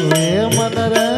Mandara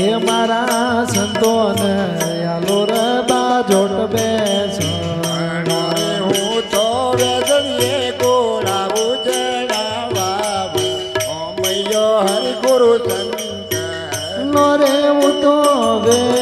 હે મારા સંતોને આલો રતા જોટ બેસ. હું તો વેદનીએ ગોળાવું જણાવા ઓમયો હરિ ગુરુ સંત નો હું તો વે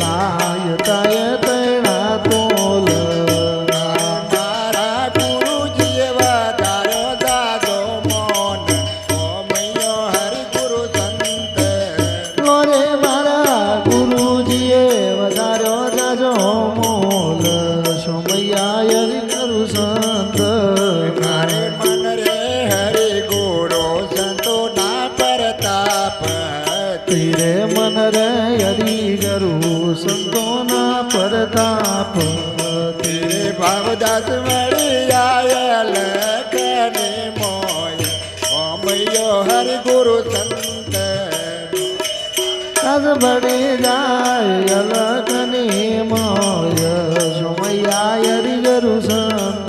না બની જાય અલગની મોય સુમૈયા હરી ગરુ સંત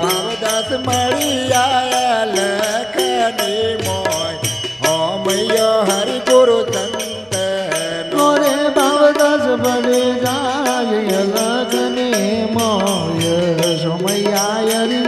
ભાવદાસ મળી જાય અલગની મોય હોમૈયો હરી મૈયા હરિ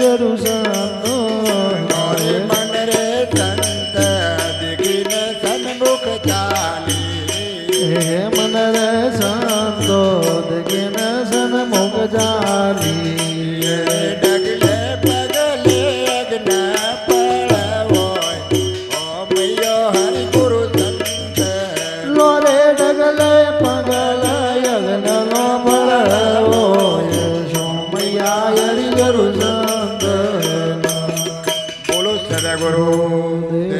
I got Deva.